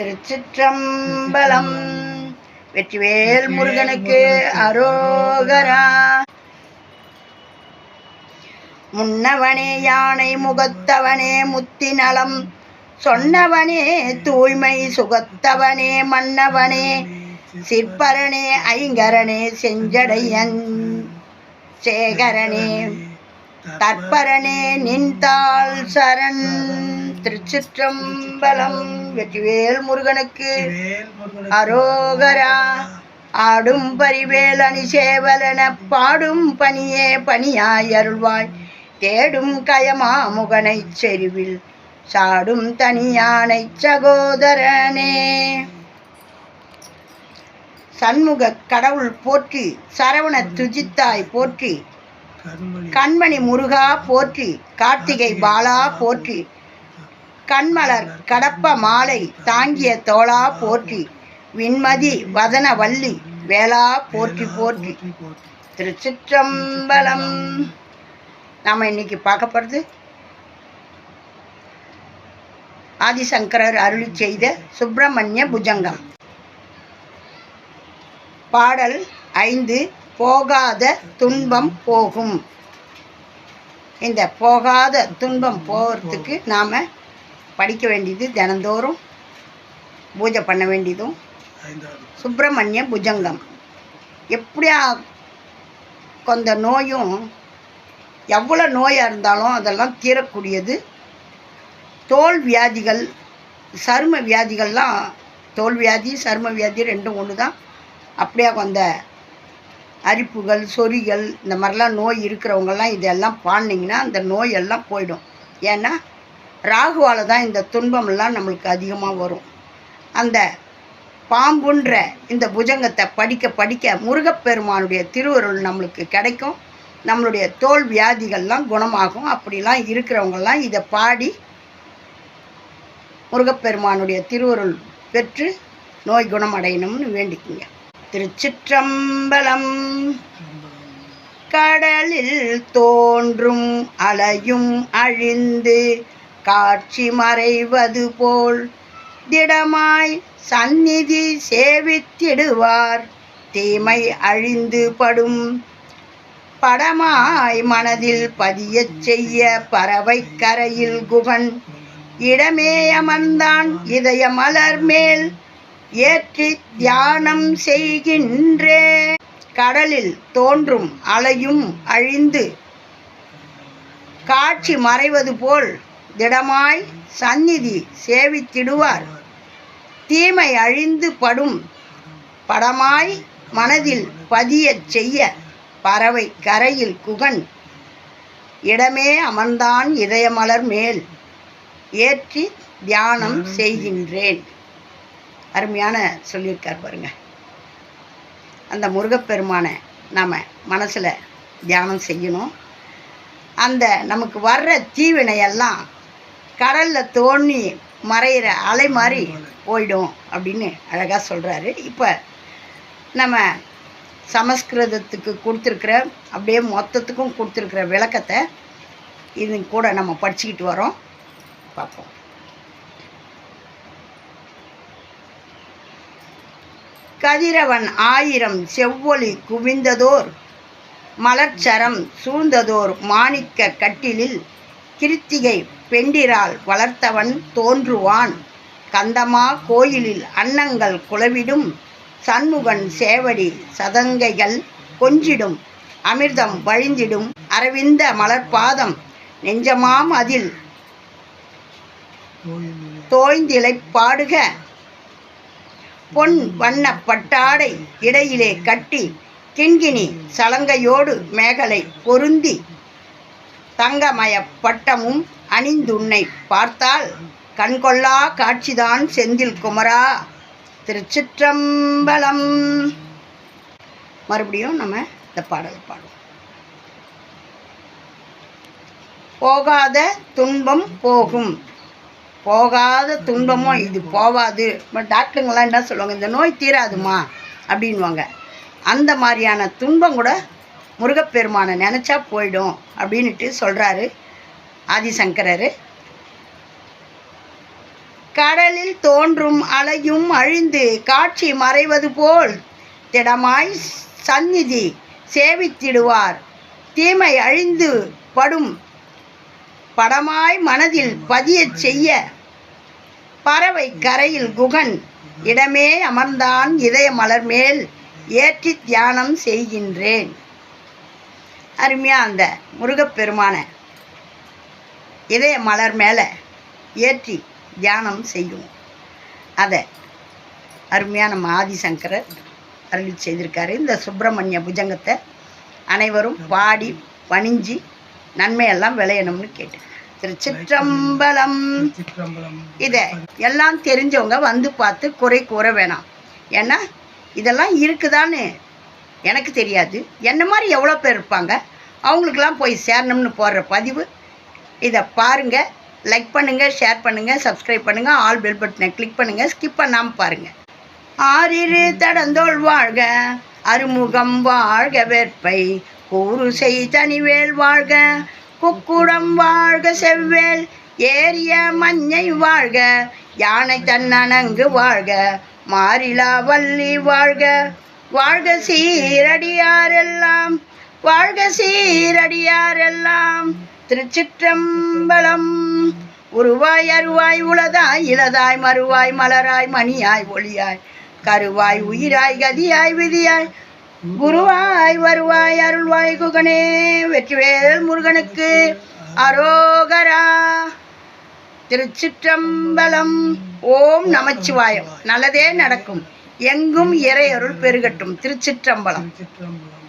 திருச்சிற்றம்பலம். வெற்றிவேல் முருகனுக்கு அரோகரா. முன்னவனே யானை முகத்தவனே முத்தி நலம் சொன்னவனே தூய்மை சுகத்தவனே மன்னவனே. சிற்பரனே ஐங்கரனே செஞ்சடையன். சேகரனே தற்பரனே நின்றாள் சரண். திருச்சிற்றம்பலம். வெற்றிவேல் முருகனுக்கு. அரோகரா ஆடும் பரிவேல் அணி சேவலன பாடும் பணியே பணியாய் அருள்வாய். தேடும் கயமா முகனைச் செருவில் சாடும் தனியானை சகோதரனே. சண்முக கடவுள் போற்றி சரவண துஜித்தாய் போற்றி. கண்மணி. முருகா போற்றி கார்த்திகை பாலா போற்றி. கண்மலர் கடப்ப மாலை தாங்கிய தோளா போற்றி விண்மதி வதன வள்ளி வேளா போற்றி போற்றி. திருச்சிற்றம்பலம். நாம் இன்னைக்கு பார்க்கப்படுறது ஆதிசங்கரர் அருளி செய்த சுப்பிரமணிய புஜங்கம். பாடல் ஐந்து போகாத துன்பம் போகும். இந்த போகாத துன்பம் போகிறதுக்கு நாம் படிக்க வேண்டியது தினந்தோறும். பூஜை பண்ண வேண்டியதும். சுப்பிரமணிய புஜங்கம். எப்படியா கொந்த நோயும் எவ்வளோ நோயாக இருந்தாலும் அதெல்லாம் தீரக்கூடியது. தோல் வியாதிகள் சரும வியாதிகள்லாம் தோல் வியாதி சரும வியாதி ரெண்டும் ஒன்று தான். அப்படியே கொந்த அரிப்புகள் சொறிகள் இந்த மாதிரிலாம் நோய் இருக்கிறவங்கெல்லாம் இதெல்லாம் பாடினீங்கன்னா அந்த நோயெல்லாம் போயிடும். ஏன்னா ராகுவால் தான் இந்த துன்பமெல்லாம் நம்மளுக்கு அதிகமாக வரும். அந்த பாம்புன்ற இந்த புஜங்கத்தை படிக்க படிக்க முருகப்பெருமானுடைய திருவருள் நம்மளுக்கு கிடைக்கும். நம்மளுடைய தோல் வியாதிகள்லாம் குணமாகும். அப்படிலாம் இருக்கிறவங்கெல்லாம் இதை பாடி முருகப்பெருமானுடைய திருவருள் பெற்று நோய் குணமடையணும்னு வேண்டிக்குங்க. திருச்சிற்றம்பலம் கடலில் தோன்றும் அலையும் அழிந்து காட்சி மறைவது போல் திடமாய் சந்நிதி சேவித்திடுவார். தீமை அழிந்து படும். படமாய் மனதில் பதியச் செய்ய பறவை கரையில் குகன். இடமே அமர்ந்தான் இதய மலர் மேல். ஏற்றி தியானம் செய்கின்றே. கடலில் தோன்றும் அலையும் அழிந்து. காட்சி மறைவது போல் திடமாய் சந்நிதி சேவித்திடுவார். தீமை அழிந்து படும் படமாய் மனதில் பதியச் செய்ய பறவை கரையில் குகன். இடமே அமர்ந்தான் இதயமலர் மேல். ஏற்றி தியானம் செய்கின்றேன். அருமையான சொல்லியிருக்கார் பாருங்க. அந்த முருகப்பெருமானை நாம் மனசில் தியானம் செய்யணும். அந்த நமக்கு வர்ற தீவினையெல்லாம் கடலில் தோணி மறையிற அலை மாதிரி போயிடும் அப்படின்னு அழகாக சொல்கிறாரு இப்போ நம்ம சமஸ்கிருதத்துக்கு கொடுத்துருக்குற அப்படியே மொத்தத்துக்கும் கொடுத்துருக்குற விளக்கத்தை இது கூட நம்ம படிச்சுக்கிட்டு வரோம். பார்ப்போம். கதிரவன் ஆயிரம் செவ்வொளி குவிந்ததோர் மலர்ச்சரம் சூழ்ந்ததோர் மாணிக்க கட்டிலில் கிருத்திகை பெண்டிரால் வளர்த்தவன் தோன்றுவான். கந்தமா கோயிலில் அன்னங்கள் குளவிடும் சண்முகன் சேவடி சதங்கைகள் கொஞ்சிடும். அமிர்தம் வழிந்திடும். அரவிந்த மலர்பாதம் நெஞ்சமாம் அதில். தோய்ந்திலை பாடுக. பொன் வண்ண பட்டாடை இடையிலே கட்டி கிண்கிணி சலங்கையோடு மேகலை பொருந்தி. தங்கமய பட்டமும் அணிந்துன்னை பார்த்தால் கண்கொள்ளா காட்சிதான் செந்தில் குமரா. திருச்சிற்றம்பலம். மறுபடியும் நம்ம இந்த பாடல் பாடுவோம். போகாத துன்பம் போகும். போகாத துன்பமும் இது போகாது பட் டாக்டருங்கெல்லாம் என்ன சொல்லுவாங்க? இந்த நோய் தீராதுமா? அப்படின்வாங்க அந்த மாதிரியான துன்பம் கூட முருகப்பெருமானை நினச்சா போயிடும் அப்படின்ட்டு சொல்கிறாரு ஆதிசங்கரர். கடலில் தோன்றும் அலையும் அழிந்து காட்சி மறைவது போல் திடமாய் சந்நிதி சேவித்திடுவார். தீமை அழிந்து படும் படமாய் மனதில் பதியச் செய்ய பறவை கரையில் குகன் இடமே அமர்ந்தான் இதய மலர் மேல் ஏற்றி தியானம் செய்கின்றேன். அருமையா அந்த முருகப்பெருமான இதய மலர் மேலே ஏற்றி தியானம் செய்யும் அதை அருமையாக நம்ம ஆதிசங்கரர் அருளி செய்திருக்காரு. இந்த சுப்பிரமணிய புஜங்கத்தை அனைவரும் பாடி பணிஞ்சு நன்மையெல்லாம் விளையணும்னு கேட்டேன். திருச்சிற்றம்பலம். சிற்றம்பலம் இதை எல்லாம் தெரிஞ்சவங்க வந்து பார்த்து குறை கூற வேணாம். ஏன்னா இதெல்லாம் இருக்குதான்னு எனக்கு தெரியாது. என்ன மாதிரி எவ்வளோ பேர் இருப்பாங்க? அவங்களுக்கெல்லாம் போய் சேரணும்னு போடுற பதிவு இதை பாருங்கள் லைக் பண்ணுங்கள் ஷேர் பண்ணுங்கள் சப்ஸ்கிரைப் பண்ணுங்கள் ஆல் பெல் பட்டனை கிளிக் பண்ணுங்கள் ஸ்கிப் பண்ணாமல் பாருங்கள் ஆறிரு தடந்தோள் வாழ்க அருமுகம் வாழ்க வேற்பை கூறு செய் தனிவேல் வாழ்க குக்குடம் வாழ்க செவ்வேல் ஏரிய மஞ்சை வாழ்க யானை தன்னணங்கு வாழ்க மாறிலா வள்ளி வாழ்க. வாழ்க சீரடியாரெல்லாம் வாழ்க சீரடியாரெல்லாம் திருச்சிற்றம்பலம். உருவாய் அருவாய் உளதாய் இளதாய் மறுவாய் மலராய் மணியாய் ஒளியாய் கருவாய் உயிராய் கதியாய் விதியாய். குருவாய் வருவாய் அருள்வாய் குகனே வெற்றிவேல் முருகனுக்கு அரோகரா. திருச்சிற்றம்பலம். ஓம் நமச்சிவாயம். நல்லதே நடக்கும். எங்கும் இறையருள் பெருகட்டும். திருச்சிற்றம்பலம். சிற்றம்பலம்